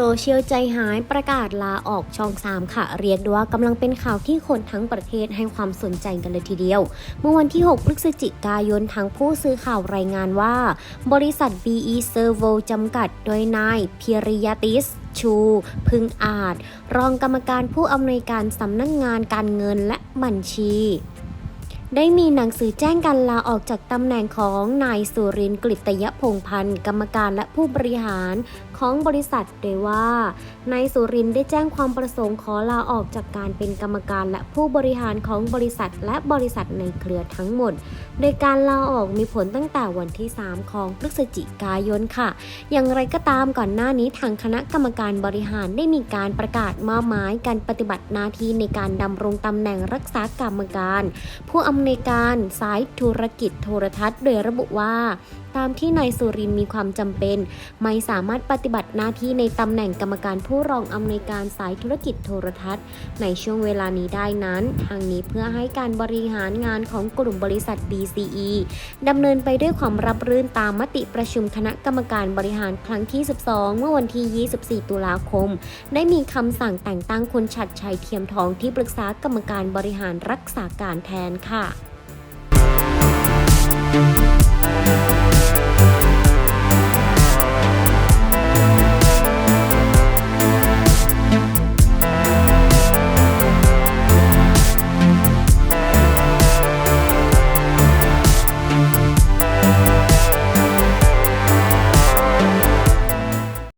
โซเชียลใจหายประกาศลาออกช่อง 3 ค่ะ เรียกได้ว่ากำลังเป็นข่าวที่คนทั้งประเทศให้ความสนใจกันเลยทีเดียว เมื่อวันที่ 6 พฤศจิกายนทางผู้ซื้อข่าวรายงานว่า บริษัท BE Servo จำกัดโดยนายเพียริยติสชูพึงอาจ รองกรรมการผู้อำนวยการสำนักงงานการเงินและบัญชี ได้มีหนังสือแจ้งการลาออกจากตำแหน่งของนายสุรินทร์กฤตยพงพันธ์กรรมการและผู้บริหารของบริษัทโดยว่านายสุรินทร์ได้แจ้งความประสงค์ขอลาออกจากการเป็นกรรมการและผู้บริหารของบริษัทและบริษัทในเครือทั้งหมด โดยการลาออกมีผลตั้งแต่วันที่ 3 ของพฤศจิกายนค่ะ อย่างไรก็ตามก่อนหน้านี้ทางคณะกรรมการบริหารได้มีการประกาศมอบหมายการปฏิบัติหน้าที่ในการดำรงตำแหน่งรักษากรรมการ ผู้อำนวยการสายธุรกิจโทรทัศน์โดยระบุว่าตามที่นายสุรินมีความจำเป็น ไม่สามารถปฏิบัติหน้าที่ในตำแหน่งกรรมการผู้รองอำนวยการสายธุรกิจโทรทัศน์ ในช่วงเวลานี้ได้นั้น ทางนี้เพื่อให้การบริหารงานของกลุ่มบริษัท BCE ดำเนินไปด้วยความรับรื่นตามมติประชุมคณะกรรมการบริหารครั้งที่ 12 เมื่อวันที่ 24 ตุลาคม ได้มีคำสั่งแต่งตั้งคุณชัดชัยเทียมทองที่ปรึกษากรรมการบริหารรักษาการแทนค่ะ